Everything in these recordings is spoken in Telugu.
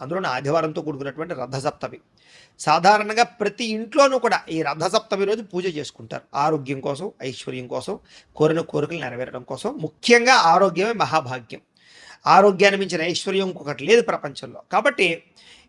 అందులోనూ ఆదివారంతో కూడుకున్నటువంటి రథసప్తమి. సాధారణంగా ప్రతి ఇంట్లోనూ కూడా ఈ రథసప్తమి రోజు పూజ చేసుకుంటారు. ఆరోగ్యం కోసం ఐశ్వర్యం కోసం కోరిన కోరికలు నెరవేరడం కోసం ముఖ్యంగా ఆరోగ్యమే మహాభాగ్యం. ఆరోగ్యాన్ని మించిన ఐశ్వర్యం ఇంకొకటి లేదు ప్రపంచంలో. కాబట్టి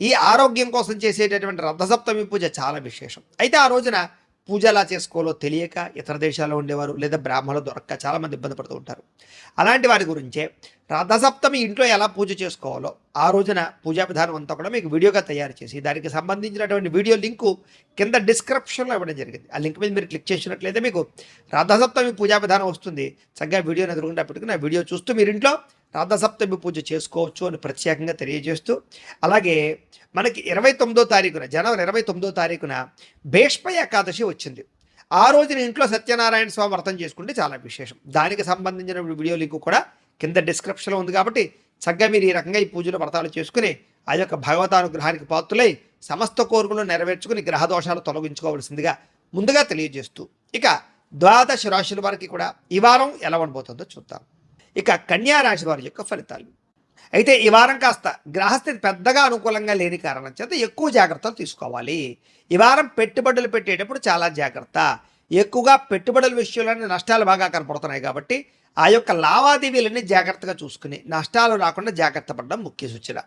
ఈ ఆరోగ్యం కోసం చేసేటటువంటి రథసప్తమి పూజ చాలా విశేషం. అయితే ఆ రోజున పూజ ఎలా చేసుకోవాలో తెలియక ఇతర దేశాల్లో ఉండేవారు లేదా బ్రాహ్మణులు దొరక్క చాలామంది ఇబ్బంది పడుతూ ఉంటారు. అలాంటి వారి గురించే రథసప్తమి ఇంట్లో ఎలా పూజ చేసుకోవాలో ఆ రోజున పూజా విధానం అంతా కూడా మీకు వీడియోగా తయారు చేసి దానికి సంబంధించినటువంటి వీడియో లింకు కింద డిస్క్రిప్షన్లో ఇవ్వడం జరిగింది. ఆ లింక్ మీద మీరు క్లిక్ చేసినట్లయితే మీకు రథసప్తమి పూజా విధానం వస్తుంది. చక్కగా వీడియోని ఎదురుకుండా నా వీడియో చూస్తూ మీరు ఇంట్లో రథసప్తమి పూజ చేసుకోవచ్చు అని ప్రత్యేకంగా తెలియజేస్తూ అలాగే మనకి ఇరవై తొమ్మిదో తారీఖున జనవరి ఇరవై తొమ్మిదో తారీఖున భీష్మ ఏకాదశి వచ్చింది. ఆ రోజున ఇంట్లో సత్యనారాయణ స్వామి వ్రతం చేసుకుంటే చాలా విశేషం. దానికి సంబంధించిన వీడియో లింక్ కూడా కింద డిస్క్రిప్షన్లో ఉంది కాబట్టి చక్కగా మీరు ఈ రకంగా ఈ పూజలు వ్రతాలు చేసుకుని ఆ యొక్క భగవతానుగ్రహానికి పాత్రులై సమస్త కోరికలు నెరవేర్చుకుని గ్రహ దోషాలు తొలగించుకోవాల్సిందిగా ముందుగా తెలియజేస్తూ ఇక ద్వాదశ రాశుల వారికి కూడా ఈ వారం ఎలా ఉండబోతుందో చూద్దాం. ఇక కన్యారాశి వారి యొక్క ఫలితాలు. అయితే ఈ వారం కాస్త గ్రహస్థితి పెద్దగా అనుకూలంగా లేని కారణం చేత ఎక్కువ జాగ్రత్తలు తీసుకోవాలి. ఈ వారం పెట్టుబడులు పెట్టేటప్పుడు చాలా జాగ్రత్త. ఎక్కువగా పెట్టుబడుల విషయంలోనే నష్టాలు బాగా కనపడుతున్నాయి కాబట్టి ఆ యొక్క లావాదేవీలన్నీ జాగ్రత్తగా చూసుకుని నష్టాలు రాకుండా జాగ్రత్త పడడం ముఖ్య సూచన.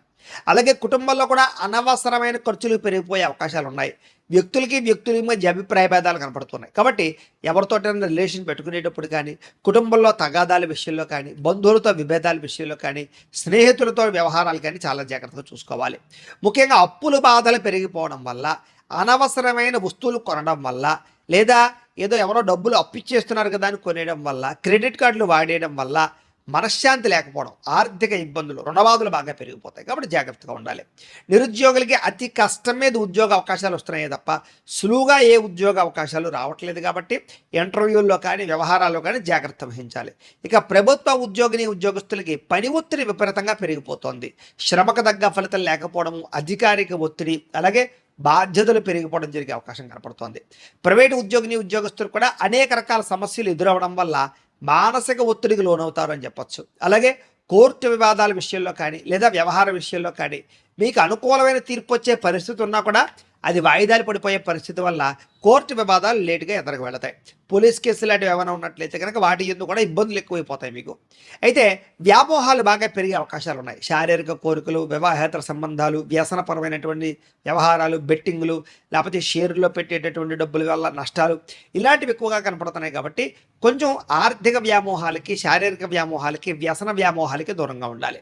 అలాగే కుటుంబంలో కూడా అనవసరమైన ఖర్చులు పెరిగిపోయే అవకాశాలు ఉన్నాయి. వ్యక్తులకి వ్యక్తుల మధ్య అభిప్రాయ భేదాలు కనపడుతున్నాయి. కాబట్టి ఎవరితోటైనా రిలేషన్ పెట్టుకునేటప్పుడు కానీ కుటుంబంలో తగాదాల విషయంలో కానీ బంధువులతో విభేదాల విషయంలో కానీ స్నేహితులతో వ్యవహారాలు కానీ చాలా జాగ్రత్తగా చూసుకోవాలి. ముఖ్యంగా అప్పుల బాధలు పెరిగిపోవడం వల్ల అనవసరమైన వస్తువులు కొనడం వల్ల లేదా ఏదో ఎవరో డబ్బులు అప్పిచ్చేస్తున్నారు కదా అని కొనేయడం వల్ల క్రెడిట్ కార్డులు వాడేయడం వల్ల మనశ్శాంతి లేకపోవడం ఆర్థిక ఇబ్బందులు రుణబాధలు బాగా పెరిగిపోతాయి. కాబట్టి జాగ్రత్తగా ఉండాలి. నిరుద్యోగులకి అతి కష్టం మీద ఉద్యోగ అవకాశాలు వస్తున్నాయే తప్ప సులువుగా ఏ ఉద్యోగ అవకాశాలు రావట్లేదు కాబట్టి ఇంటర్వ్యూల్లో కానీ వ్యవహారాల్లో కానీ జాగ్రత్త వహించాలి. ఇక ప్రభుత్వ ఉద్యోగిని ఉద్యోగస్తులకి పని ఒత్తిడి విపరీతంగా పెరిగిపోతోంది. శ్రమకు తగ్గ ఫలితం లేకపోవడం అధికారిక ఒత్తిడి అలాగే బాధ్యతలు పెరిగిపోవడం జరిగే అవకాశం కనపడుతోంది. ప్రైవేటు ఉద్యోగిని ఉద్యోగస్తులు కూడా అనేక రకాల సమస్యలు ఎదురవడం వల్ల మానసిక ఒత్తిడికి లోనవుతారు అని చెప్పొచ్చు. అలాగే కోర్టు వివాదాల విషయంలో కానీ లేదా వ్యవహార విషయంలో కానీ మీకు అనుకూలమైన తీర్పు వచ్చే పరిస్థితి ఉన్నా కూడా అది వాయిదాలు పడిపోయే పరిస్థితి వల్ల కోర్టు వివాదాలు లేటుగా ఎదరకు వెళతాయి. పోలీస్ కేసులు లాంటివి ఏమైనా ఉన్నట్లయితే కనుక వాటి ఎందుకు కూడా ఇబ్బందులు ఎక్కువైపోతాయి మీకు. అయితే వ్యామోహాలు బాగా పెరిగే అవకాశాలు ఉన్నాయి. శారీరక కోరికలు వివాహేతర సంబంధాలు వ్యసనపరమైనటువంటి వ్యవహారాలు బెట్టింగ్లు లేకపోతే షేర్లో పెట్టేటటువంటి డబ్బుల వల్ల నష్టాలు ఇలాంటివి ఎక్కువగా కనపడుతున్నాయి కాబట్టి కొంచెం ఆర్థిక వ్యామోహాలకి శారీరక వ్యామోహాలకి వ్యసన వ్యామోహాలకి దూరంగా ఉండాలి.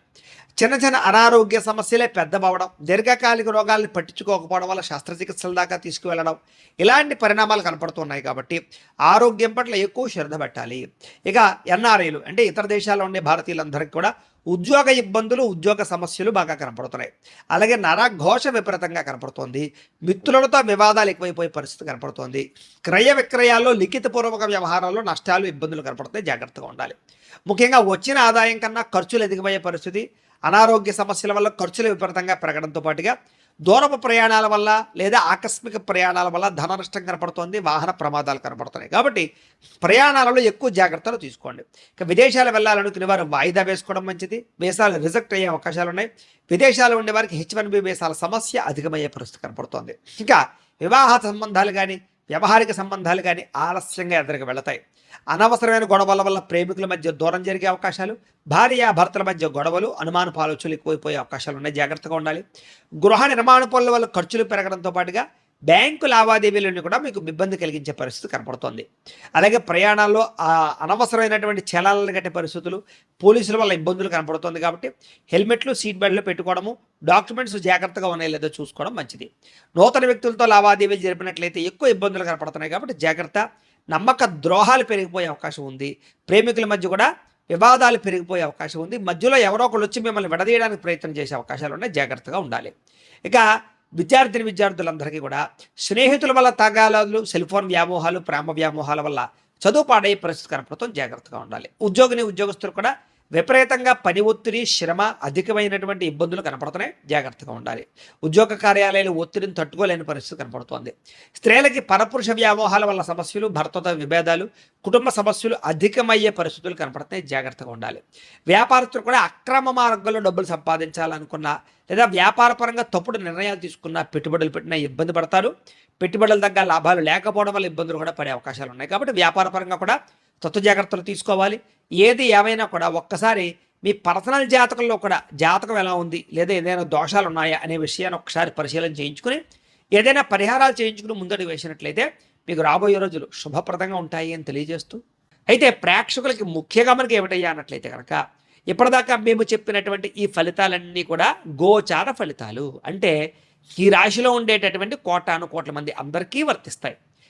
చిన్న చిన్న అనారోగ్య సమస్యలే పెద్దవడం దీర్ఘకాలిక రోగాల్ని పట్టించుకోకపోవడం వల్ల శస్త్రచికిత్సల దాకా తీసుకువెళ్ళడం ఇలాంటి పరిణామాలు కనపడుతున్నాయి కాబట్టి ఆరోగ్యం పట్ల ఎక్కువ శ్రద్ధ పెట్టాలి. ఇక ఎన్ఆర్ఐలు అంటే ఇతర దేశాల్లో ఉండే భారతీయులందరికీ కూడా ఉద్యోగ ఇబ్బందులు ఉద్యోగ సమస్యలు బాగా కనపడుతున్నాయి. అలాగే నరఘోష విపరీతంగా కనపడుతోంది. మిత్రులతో వివాదాలు ఎక్కువైపోయే పరిస్థితి కనపడుతోంది. క్రయ విక్రయాల్లో లిఖితపూర్వక వ్యవహారాల్లో నష్టాలు ఇబ్బందులు కనపడుతాయి జాగ్రత్తగా ఉండాలి. ముఖ్యంగా వచ్చిన ఆదాయం కన్నా ఖర్చులు ఎదిగిపోయే పరిస్థితి అనారోగ్య సమస్యల వల్ల ఖర్చులు విపరీతంగా పెరగడంతో పాటుగా దూరపు ప్రయాణాల వల్ల లేదా ఆకస్మిక ప్రయాణాల వల్ల ధన నష్టం కనపడుతోంది వాహన ప్రమాదాలు కనపడుతున్నాయి. కాబట్టి ప్రయాణాలలో ఎక్కువ జాగ్రత్తలు తీసుకోండి. ఇక విదేశాలు వెళ్ళాలనుకునే వారు వాయిదా వేసుకోవడం మంచిది. వీసాలు రిజెక్ట్ అయ్యే అవకాశాలు ఉన్నాయి. విదేశాలు ఉండే వారికి హెచ్ వన్ బి వీసాల సమస్య అధికమయ్యే పరిస్థితి కనపడుతోంది. ఇంకా వివాహ సంబంధాలు కానీ వ్యవహారిక సంబంధాలు కానీ ఆలస్యంగా ఎదురుకు వెళతాయి. అనవసరమైన గొడవల వల్ల ప్రేమికుల మధ్య దూరం జరిగే అవకాశాలు భార్య భర్తల మధ్య గొడవలు అనుమానపు ఆలోచనలు ఎక్కువైపోయే అవకాశాలు ఉన్నాయి. జాగ్రత్తగా ఉండాలి. గృహ నిర్మాణ పనుల వల్ల ఖర్చులు పెరగడంతో పాటుగా బ్యాంకు లావాదేవీలను కూడా మీకు ఇబ్బంది కలిగించే పరిస్థితి కనపడుతోంది. అలాగే ప్రయాణాల్లో అనవసరమైనటువంటి చలాలను కట్టే పరిస్థితులు పోలీసుల వల్ల ఇబ్బందులు కనపడుతుంది కాబట్టి హెల్మెట్లు సీట్ బెల్ట్లు పెట్టుకోవడము డాక్యుమెంట్స్ జాగ్రత్తగా ఉన్నాయో లేదో చూసుకోవడం మంచిది. నూతన వ్యక్తులతో లావాదేవీలు జరిపినట్లయితే ఎక్కువ ఇబ్బందులు కనపడుతున్నాయి కాబట్టి జాగ్రత్త. నమ్మక ద్రోహాలు పెరిగిపోయే అవకాశం ఉంది. ప్రేమికుల మధ్య కూడా వివాదాలు పెరిగిపోయే అవకాశం ఉంది. మధ్యలో ఎవరో ఒకళ్ళు వచ్చి మిమ్మల్ని విడదీయడానికి ప్రయత్నం చేసే అవకాశాలు ఉన్నాయి. జాగ్రత్తగా ఉండాలి. ఇక విద్యార్థిని విద్యార్థులందరికీ కూడా స్నేహితుల వల్ల తగాలాలు సెల్ ఫోన్ వ్యామోహాలు ప్రేమ వ్యామోహాల వల్ల చదువు పాడయ్యే పరిస్థితి కనపడతాం జాగ్రత్తగా ఉండాలి. ఉద్యోగిని ఉద్యోగస్తులు కూడా విపరీతంగా పని ఒత్తిడి శ్రమ అధికమైనటువంటి ఇబ్బందులు కనపడుతున్నాయి. జాగ్రత్తగా ఉండాలి. ఉద్యోగ కార్యాలయాలు ఒత్తిడిని తట్టుకోలేని పరిస్థితి కనపడుతోంది. స్త్రీలకి పరపురుష వ్యామోహాల వల్ల సమస్యలు భర్తతో విభేదాలు కుటుంబ సమస్యలు అధికమయ్యే పరిస్థితులు కనపడుతున్నాయి. జాగ్రత్తగా ఉండాలి. వ్యాపారస్తులు కూడా అక్రమ మార్గంలో డబ్బులు సంపాదించాలనుకున్న లేదా వ్యాపారపరంగా తప్పుడు నిర్ణయాలు తీసుకున్న పెట్టుబడులు పెట్టినా ఇబ్బంది పడతారు. పెట్టుబడుల దగ్గర లాభాలు లేకపోవడం వల్ల ఇబ్బందులు కూడా పడే అవకాశాలు ఉన్నాయి. కాబట్టి వ్యాపారపరంగా కూడా తత్వ జాగ్రత్తలు తీసుకోవాలి. ఏది ఏమైనా కూడా ఒక్కసారి మీ పర్సనల్ జాతకంలో కూడా జాతకం ఎలా ఉంది? లేదా ఏదైనా దోషాలు ఉన్నాయా అనే విషయాన్ని ఒకసారి పరిశీలన చేయించుకుని ఏదైనా పరిహారాలు చేయించుకుని ముందడుగు వేసినట్లయితే మీకు రాబోయే రోజులు శుభప్రదంగా ఉంటాయి అని తెలియజేస్తూ అయితే ప్రేక్షకులకి ముఖ్యంగా మనకి ఏమిటయ్యా అన్నట్లయితే కనుక ఇప్పటిదాకా మేము చెప్పినటువంటి ఈ ఫలితాలన్నీ కూడా గోచార ఫలితాలు. అంటే ఈ రాశిలో ఉండేటటువంటి కోటాను కోట్ల మంది అందరికీ వర్తిస్తాయి.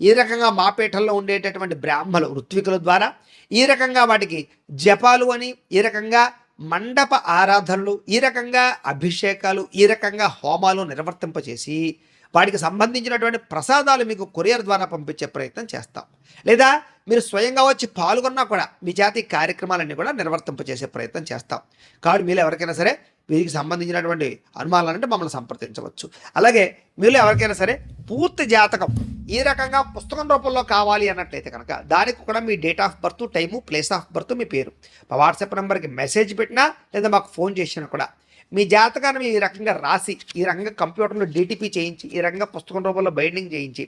ఈ రకంగా మాపేటల్లో ఉండేటటువంటి బ్రాహ్మలు ఋత్వికుల ద్వారా ఈ రకంగా వాటికి జపాలు అని ఈ రకంగా మండప ఆరాధనలు ఈ రకంగా అభిషేకాలు ఈ రకంగా హోమాలు నిర్వర్తింపచేసి వాటికి సంబంధించినటువంటి ప్రసాదాలు మీకు కొరియర్ ద్వారా పంపించే ప్రయత్నం చేస్తాం. లేదా మీరు స్వయంగా వచ్చి పాల్గొన్నా కూడా మీ జాతి కార్యక్రమాలన్నీ కూడా నిర్వర్తింపచేసే ప్రయత్నం చేస్తాం. కాబట్టి మీరు ఎవరికైనా సరే వీరికి సంబంధించినటువంటి అనుమానాలు అంటే మమ్మల్ని సంప్రదించవచ్చు. అలాగే మీరు ఎవరికైనా సరే పూర్తి జాతకం ఈ రకంగా పుస్తకం రూపంలో కావాలి అన్నట్లయితే కనుక దానికి కూడా మీ date of birth time place of birth మీ పేరు. మా వాట్సాప్ నెంబర్కి మెసేజ్ పెట్టినా లేదా మాకు ఫోన్ చేసినా కూడా మీ జాతకాన్ని ఈ రకంగా రాసి ఈ రకంగా కంప్యూటర్లో డీటీపీ చేయించి ఈ రకంగా పుస్తకం రూపంలో బైండింగ్ చేయించి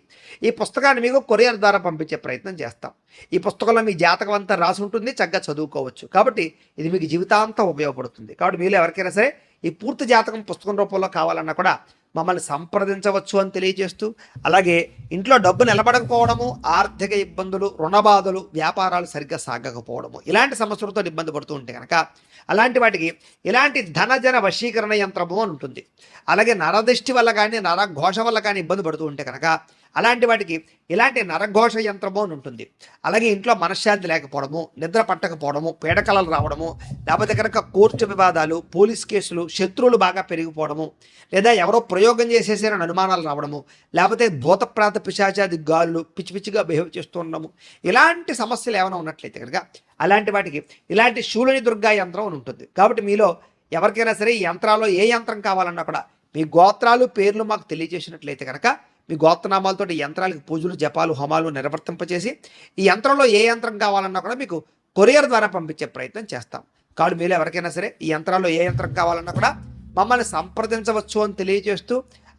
ఈ పుస్తకాన్ని మీకు కొరియర్ ద్వారా పంపించే ప్రయత్నం చేస్తాం. ఈ పుస్తకంలో మీ జాతకం అంతా రాసి ఉంటుంది చక్కగా చదువుకోవచ్చు. కాబట్టి ఇది మీకు జీవితాంతం ఉపయోగపడుతుంది. కాబట్టి మీరు ఎవరికైనా సరే ఈ పూర్తి జాతకం పుస్తకం రూపంలో కావాలన్నా కూడా మమ్మల్ని సంప్రదించవచ్చు అని తెలియజేస్తూ అలాగే ఇంట్లో డబ్బు నిలబడకపోవడము ఆర్థిక ఇబ్బందులు రుణబాధలు వ్యాపారాలు సరిగ్గా సాగకపోవడము ఇలాంటి సమస్యలతో ఇబ్బంది పడుతూ ఉంటే కనుక అలాంటి వాటికి ఇలాంటి ధనజన వశీకరణ యంత్రము అని ఉంటుంది. అలాగే నరదృష్టి వల్ల కానీ నరఘోష వల్ల కానీ ఇబ్బంది పడుతూ ఉంటే కనుక అలాంటి వాటికి ఇలాంటి నరఘోష యంత్రము అని ఉంటుంది. అలాగే ఇంట్లో మనశ్శాంతి లేకపోవడము నిద్ర పట్టకపోవడము పీడకలలు రావడము లేకపోతే కనుక కోర్టు వివాదాలు పోలీస్ కేసులు శత్రువులు బాగా పెరిగిపోవడము లేదా ఎవరో ప్రయోగం చేసేసారని అనుమానాలు రావడము లేకపోతే భూతప్రాత పిశాచాది గాలులు పిచ్చి పిచ్చిగా బిహేవ్ చేస్తూ ఉండడము ఇలాంటి సమస్యలు ఏమైనా ఉన్నట్లయితే కనుక అలాంటి వాటికి ఇలాంటి శూలని దుర్గా యంత్రం అని ఉంటుంది. కాబట్టి మీలో ఎవరికైనా సరే ఈ యంత్రాల్లో ఏ యంత్రం కావాలన్నా కూడా మీ గోత్రాలు పేర్లు మాకు తెలియజేసినట్లయితే కనుక మీ గోత్రనామాలతో యంత్రాలకు పూజలు జపాలు హోమాలు నిర్వర్తింపచేసి ఈ యంత్రంలో ఏ యంత్రం కావాలన్నా కూడా మీకు కొరియర్ ద్వారా పంపించే ప్రయత్నం చేస్తాం. కాబట్టి మీరు ఎవరికైనా సరే ఈ యంత్రాల్లో ఏ యంత్రం కావాలన్నా కూడా మమ్మల్ని సంప్రదించవచ్చు అని తెలియజేస్తూ